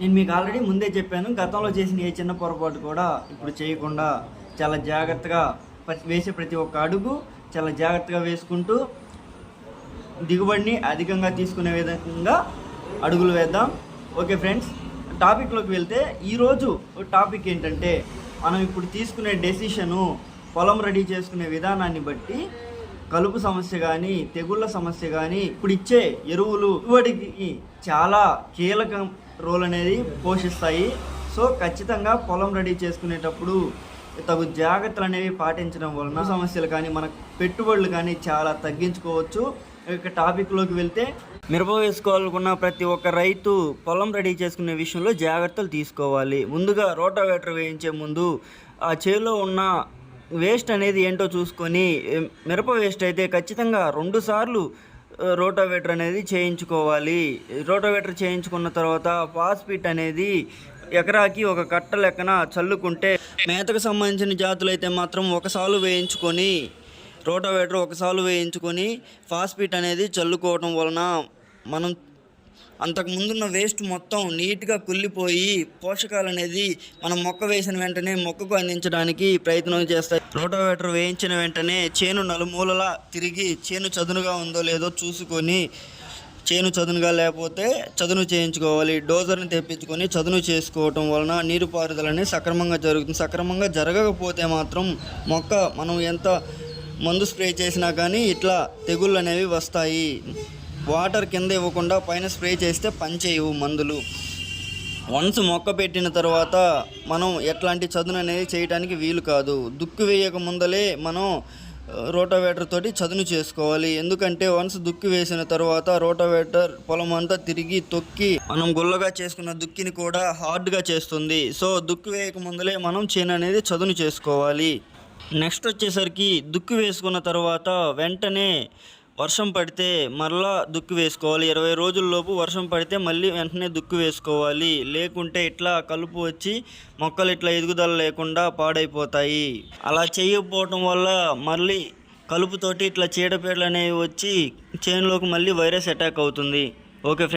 నేను మీకు ఆల్రెడీ ముందే చెప్పాను గతంలో చేసిన ఏ చిన్న పొరపాటు కూడా ఇప్పుడు చేయకుండా చాలా జాగ్రత్తగా వేసే ప్రతి ఒక్క అడుగు చాలా జాగ్రత్తగా వేసుకుంటూ దిగుబడిని అధికంగా తీసుకునే విధంగా అడుగులు వేద్దాం. ఓకే ఫ్రెండ్స్ టాపిక్లోకి వెళ్తే ఈరోజు టాపిక్ ఏంటంటే మనం ఇప్పుడు తీసుకునే డెసిషను పొలం రెడీ చేసుకునే విధానాన్ని బట్టి కలుపు సమస్య కానీ తెగుళ్ళ సమస్య కానీ ఇప్పుడు ఇచ్చే ఎరువులు ఇవాడికి చాలా కీలకం రోల్ అనేది పోషిస్తాయి. సో ఖచ్చితంగా పొలం రెడీ చేసుకునేటప్పుడు తగు జాగ్రత్తలు అనేవి పాటించడం వలన సమస్యలు కానీ మన పెట్టుబడులు కానీ చాలా తగ్గించుకోవచ్చు. ఇక టాపిక్లోకి వెళ్తే మిరప వేసుకోవాలనుకున్న ప్రతి ఒక్క రైతు పొలం రెడీ చేసుకునే విషయంలో జాగ్రత్తలు తీసుకోవాలి. ముందుగా రోటావేటర్ వేయించే ముందు ఆ చేలో ఉన్న వేస్ట్ అనేది ఏంటో చూసుకొని మిరప వేస్ట్ అయితే ఖచ్చితంగా రెండు సార్లు రోటోవేటర్ అనేది చేయించుకోవాలి. రోటోవేటర్ చేయించుకున్న తర్వాత ఫాస్ఫిట్ అనేది ఎకరాకి ఒక కట్ట లెక్కన చల్లుకుంటే మేతకు సంబంధించిన జాతులు అయితే మాత్రం ఒకసాలు వేయించుకొని రోటోవేటర్ ఒకసాలు వేయించుకొని ఫాస్ఫిట్ అనేది చల్లుకోవటం వలన మనం అంతకు ముందున్న వేస్ట్ మొత్తం నీట్గా కుళ్ళిపోయి పోషకాలు అనేది మనం మొక్క వేసిన వెంటనే మొక్కకు అందించడానికి ప్రయత్నం చేస్తాయి. రోటోవేటర్ వేయించిన వెంటనే చేను నలుమూలలా తిరిగి చేను చదునుగా ఉందో లేదో చూసుకొని చేను చదునుగా లేకపోతే చదును చేయించుకోవాలి. డోజర్ని తెప్పించుకొని చదును చేసుకోవటం వలన నీరు పారుదలని సక్రమంగా జరుగుతుంది. సక్రమంగా జరగకపోతే మాత్రం మొక్క మనం ఎంత మందు స్ప్రే చేసినా కానీ ఇట్లా తెగుళ్ళు అనేవి వస్తాయి. వాటర్ కింద ఇవ్వకుండా పైన స్ప్రే చేస్తే పనిచేయవు మందులు. వన్స్ మొక్క పెట్టిన తర్వాత మనం ఎట్లాంటి చదును అనేది చేయడానికి వీలు కాదు. దుక్కు వేయక ముందలే మనం రోటోవేటర్ తోటి చదును చేసుకోవాలి. ఎందుకంటే వన్స్ దుక్కి వేసిన తర్వాత రోటోవేటర్ పొలం అంతా తిరిగి తొక్కి మనం గుల్లగా చేసుకున్న దుక్కిని కూడా హార్డ్గా చేస్తుంది. సో దుక్కి వేయక ముందలే మనం చేను అనేది చదును చేసుకోవాలి. నెక్స్ట్ వచ్చేసరికి దుక్కి వేసుకున్న తర్వాత వెంటనే వర్షం పడితే మరలా దుక్కి వేసుకోవాలి. ఇరవై రోజుల్లోపు వర్షం పడితే మళ్ళీ వెంటనే దుక్కి వేసుకోవాలి. లేకుంటే ఇట్లా కలుపు వచ్చి మొక్కలు ఇట్లా ఎదుగుదల లేకుండా పాడైపోతాయి. అలా చేయకపోవటం వల్ల మళ్ళీ కలుపుతోటి ఇట్లా చీడపీడలు అనేవి వచ్చి చేనులోకి మళ్ళీ వైరస్ అటాక్ అవుతుంది. Okay friends.